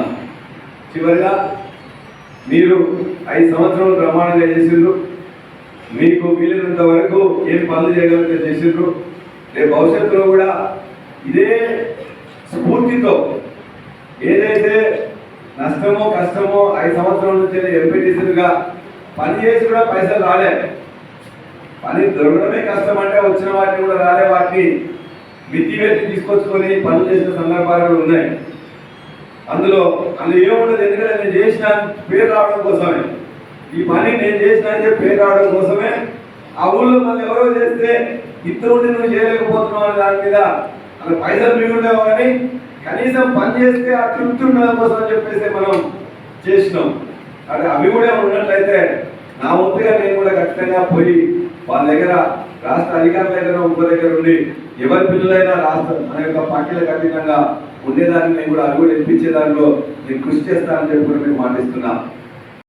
మాటిస్తున్నా చివరిగా మీరు ఐదు సంవత్సరాలు ప్రమాణంగా చేసిండ్రు. మీకు వీలైనంత వరకు ఏం పనులు చేయగలిగితే చేసిండ్రు. రేపు భవిష్యత్తులో కూడా ఇదే స్ఫూర్తితో ఏదైతే నష్టమో కష్టమో ఐదు సంవత్సరాల నుంచి ఎంపీటీసీలుగా పని చేసి కూడా పైసలు రాలే. పని దొరకడమే కష్టం అంటే వచ్చిన వాటిని కూడా రాలే. వాటిని మితివేసి తీసుకొచ్చుకొని పనులు చేసిన సందర్భాలు ఉన్నాయి. అందులో అందులో ఏముండదు ఎందుకంటే నేను చేసిన పేరు రావడం కోసమే. ఈ పని నేను చేసిన అని చెప్పి పేరు రావడం కోసమే. ఆ ఊళ్ళో మళ్ళీ ఎవరో చేస్తే ఇంత ఉండి నువ్వు చేయలేకపోతున్నావు అనే దాని మీద అలా పైసలు మిగులుండేవా కానీ కనీసం పని చేస్తే ఆ తృప్తి ఉండడం కోసం అని చెప్పేసి మనం చేసినాం. అంటే అవి కూడా ఉన్నట్లయితే నా వంతుగా నేను కూడా ఖచ్చితంగా పోయి వాళ్ళ దగ్గర రాష్ట్ర అధికారుల దగ్గర ఇంకో దగ్గర ఉండి ఎవరి పిల్లలైనా రాష్ట్ర మన యొక్క పార్టీలకు అతీతంగా ఉండేదాన్ని నేను కూడా అవి నేర్పించే దానిలో నేను కృషి చేస్తానని చెప్పి కూడా మీకు మాటిస్తున్నా.